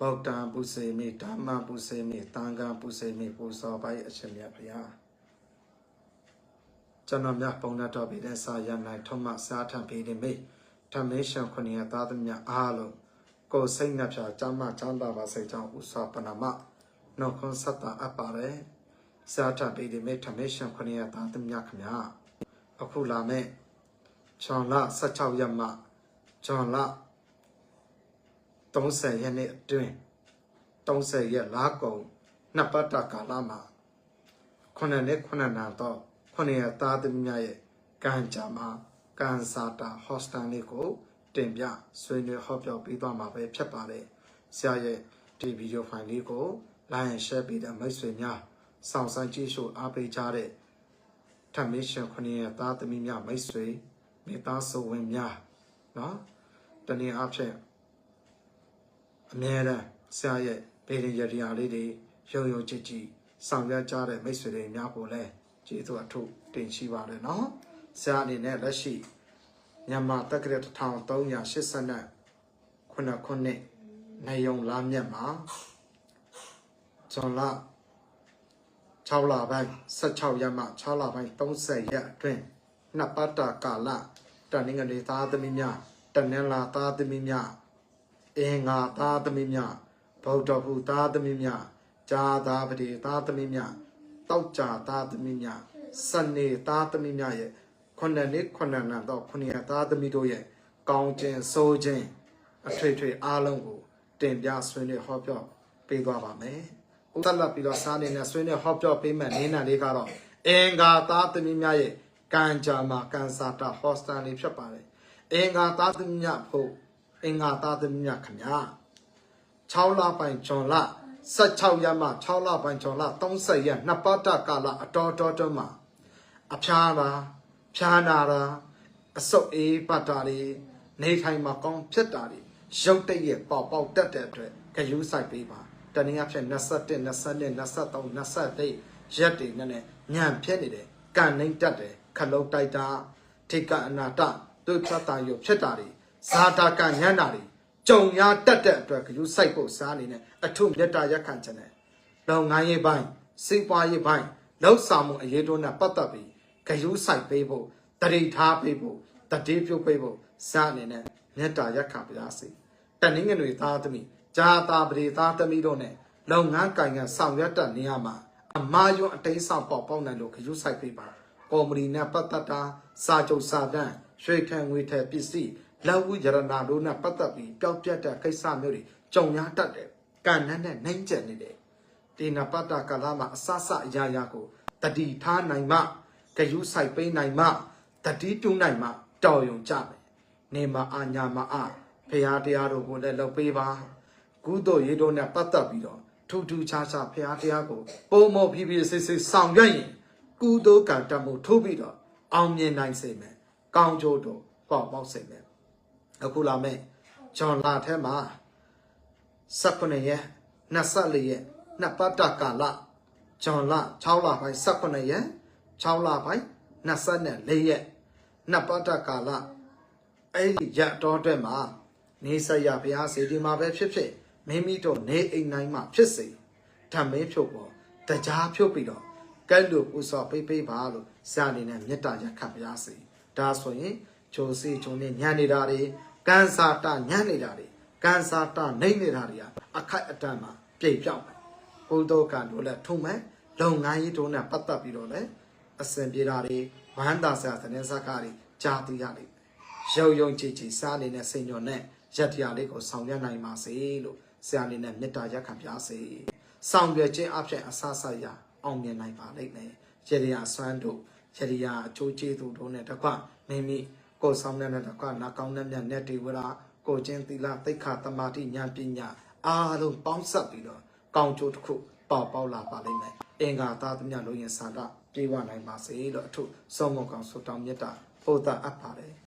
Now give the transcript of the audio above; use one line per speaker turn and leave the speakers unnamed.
ဗုဒ္ဓံပုစေမိဓမ္မပုစေမိသံဃံပုစေမိပူဇော်ပါ၏အရှင်မြတ်ဘုရားကျွန်တော်မြတ်ပုံနာတော်ပြည်တဲ့စာရ၌ထုံးမစားထံပြည်နေမိဓမ္မေရှင်ခုနှစ်သားသမီးအားလုံးကိုယ်စိတ်နှပြကျမ်းမချမ်းသာပါစေကြောင်းဥစွာပနမနှုတ်ခွန်းဆက်တာအပ်ပါတယ်စားထံပြည်နေမိဓမ္မေရှင်ခုနှစ်သားသမီးခင်ဗျာအခုလာမဲ့ချွန်လ16ရက်မှချွန်လ 30ရက်နေ့အတွင်း30ရက်လာကုန်နှစ်ပတ်တာကာလမှာခုနှစ်နဲ့ခုနှစ်နာတော့ခုနှစ်ရသားသမီးများရဲ့ကံကြမ္မာကန်စာတာဟော့စတန်လေးကိုတင်ပြဆွေးနွေးဟောပြောပြီးသွားမှာပဲဖြစ်ပါတယ်။ဆရာရဲ့ဒီဗီဒီယိုဖိုင်လေးကို like and share ပေးတဲ့မိတ်ဆွေများစောင့်ဆိုင်ကြည့်ရှုအားပေးကြတဲ့ထမင်းရှင်ခုနှစ်ရသားသမီးများမိတ်ဆွေမိသားစုဝင်များနော်တနင်္လာဖြင့် အမြဲတမ်းဆရာရဲ့ဗေဒရတရားလေးတွေရုံရုံကြည်ကြည်ဆောင်ရွက်ကြတဲ့မိတ်ဆွေတွေများကိုလည်းကျေးဇူးအထုတင်ရှိပါတယ်နော်ဆရာအနေနဲ့လက်ရှိမြန်မာတက္ကရာ1389ခုနှစ်နေယုံလာမြတ်မှာဇွန်လ6လပိုင်း16ရက်မှ6လပိုင်း30ရက်အတွင်းနှစ်ပတ်တာကာလတနင်္ဂနွေသားသမီးများတနင်္လာသားသမီးများ အင်္ဂါသားသမီးများဗုဒ္ဓဘုသားသမီးများဇာသာပတိသားသမီးများတောက်ကြသားသမီးများစနေသားသမီးများရဲ့ခုနှစ်နှစ်ခုနှစ်နံတော့ခုနှစ်ရက်သားသမီးတို့ရဲ့ကောင်းခြင်းစိုးခြင်းအထွေထွေအားလုံးကိုတင်ပြဆွေးနွေးဟောပြောပေးသွားပါမယ်။ဥဒလပ်ပြီးတော့စားနေတဲ့ဆွေးနွေးဟောပြောပေးမဲ့နင်းနာလေးကတော့အင်္ဂါသားသမီးများရဲ့ကံကြမ္မာကံစာတာဟောစတန်လေးဖြစ်ပါတယ်။အင်္ဂါသားသမီးများဖို့ အင်္ဂါသားသမီးများခင်ဗျာ6လပိုင်းဂျွန်လ16ရက်မှ6လပိုင်းဂျွန်လ30ရက်နှစ်ပတ်တာကာလအတော်တော်တော်မှာအဖျားတာဖျားနာတာအဆုတ်အေးပတ်တာတွေနေထိုင်မှာကောင်းဖြစ်တာတွေရုပ်တရက်ရဲ့ပေါက်ပေါက်တက်တဲ့အတွက်ဂယူးဆိုင်ပေးပါတနည်းအားဖြင့်21 22 23 24ရက်တွေနဲ့နဲ့ညံဖြစ်နေတယ်ကန်နှိမ့်တက်တယ်ခလုတ်တိုက်တာထိကအနာတတို့ဖြတ်တာရုပ်ဖြစ်တာတွေ ဇာတာကညံ့တာတွေကြုံရတတ်တဲ့အတွက်ဂရုစိုက်ဖို့စားအနေနဲ့အထုမေတ္တာရက်ခံခြင်းနဲ့လောငန်းရေးပိုင်းစိတ်ပွားရေးပိုင်းလောက်ဆောင်မှုအရေးတို့နဲ့ပတ်သက်ပြီးဂရုစိုက်ပေးဖို့တတိထားပေးဖို့တတိပြုတ်ပေးဖို့စားအနေနဲ့မေတ္တာရက်ခံပါစေတနင်္ဂနွေသားသမီးဂျာတာပရိသားသမီးတို့နဲ့လုပ်ငန်းကိုင်ငံဆောင်ရွက်တဲ့နေရာမှာအမားယွန်းအတိတ်ဆောင်ပေါက်ပေါက်နိုင်လို့ဂရုစိုက်ပေးပါကော်မတီနဲ့ပတ်သက်တာစာချုပ်စာတမ်းရွှေခံငွေထည်ပစ္စည်း လက်ဝိရဏတို့နဲ့ပတ်သက်ပြီးပျောက်ပြတ်တဲ့ကိစ္စမျိုးတွေကြုံရတတ်တယ်။ကံနဲ့နဲ့နှိမ့်ကျက်နေတယ်။ဒီနပတ္တကာလမှာအဆဆအရာရာကိုတတိထားနိုင်မှဂယုစိုက်ပိနိုင်မှတတိတူနိုင်မှတော်ယုံကြမယ်။နေမအာညာမအဖရာတရားတို့ကိုလည်းလုပ်ပေးပါ။ကုသိုလ်ရေးတို့နဲ့ပတ်သက်ပြီးတော့ထူးထူးခြားခြားဖရာတရားကိုပုံမောဖြည်းဖြည်းစစ်စစ်ဆောင်ရွက်ရင်ကုသိုလ်ကံတမှုထိုးပြီးတော့အောင်မြင်နိုင်စေမယ်။ကောင်းကျိုးတို့ပေါက်ပေါက်စေမယ်။ အခုလာမဲ့ဂျွန်လာထဲမှာ18ရက်24ရက်နှစ်ပတ်တာကာလဂျွန်လာ6လပိုင်း18ရက်6လပိုင်း24ရက်နှစ်ပတ်တာကာလအဲ့ဒီရက်တော်အတွက်မှာနေဆက်ရဘုရားစေဒီမှာပဲဖြစ်ဖြစ်မိမိတို့နေအိမ်တိုင်းမှာဖြစ်စေဓမ္မေဖြုတ်ပေါ်တရားဖြုတ်ပြီးတော့ကဲလို့ပူစော်ပေးပေးပါလို့ဇာနေနဲ့မေတ္တာရက်ခတ်ပါရစေဒါဆိုရင် ဂျိုစီဂျုံနဲ့ညံနေတာတွေကန်စာတာညံနေတာတွေကန်စာတာနှိမ့်နေတာတွေကအခိုက်အတန့်မှာပြိတ်ပြောက်မယ်ဘုဒ္ဓကံတို့လည်းထုံမယ်လုပ်ငန်းရေးတို့နဲ့ပတ်သက်ပြီးတော့လည်းအစဉ်ပြေတာတွေဝမ်းသာစရာသတင်းစကားတွေကြားသိရလိမ့်မယ်ရုံရုံကြည်ကြည်စားနေတဲ့စိတ်ညွန်နဲ့ရက်တရားလေးကိုဆောင်ရွက်နိုင်ပါစေလို့ဆရာလေးနဲ့မေတ္တာရက်ခံပြစေဆောင်ရွက်ခြင်းအဖြစ်အဆဆရအောင်မြင်နိုင်ပါလိမ့်မယ်ရတရားဆွမ်းတို့ရတရားအကျိုးကျေးဇူးတို့နဲ့တကွမိမိ ကိုယ်ဆောင်တဲ့နဲ့တကွနာကောင်းတဲ့မြတ်နဲ့တေဝရာကိုချင်းသီလသိက္ခာတမာတိဉာဏ်ပညာအားလုံးပေါင်းစပ်ပြီးတော့ကောင်းကျိုးတစ်ခုပေါပေါက်လာပါလိမ့်မယ်အင်္ဂါသားသမ ्या လုံးရင်စာကပြေဝနိုင်ပါစေလို့အထုဆုံးမကောင်ဆုတောင်းမြတ်တာပို့တာအပ်ပါတယ်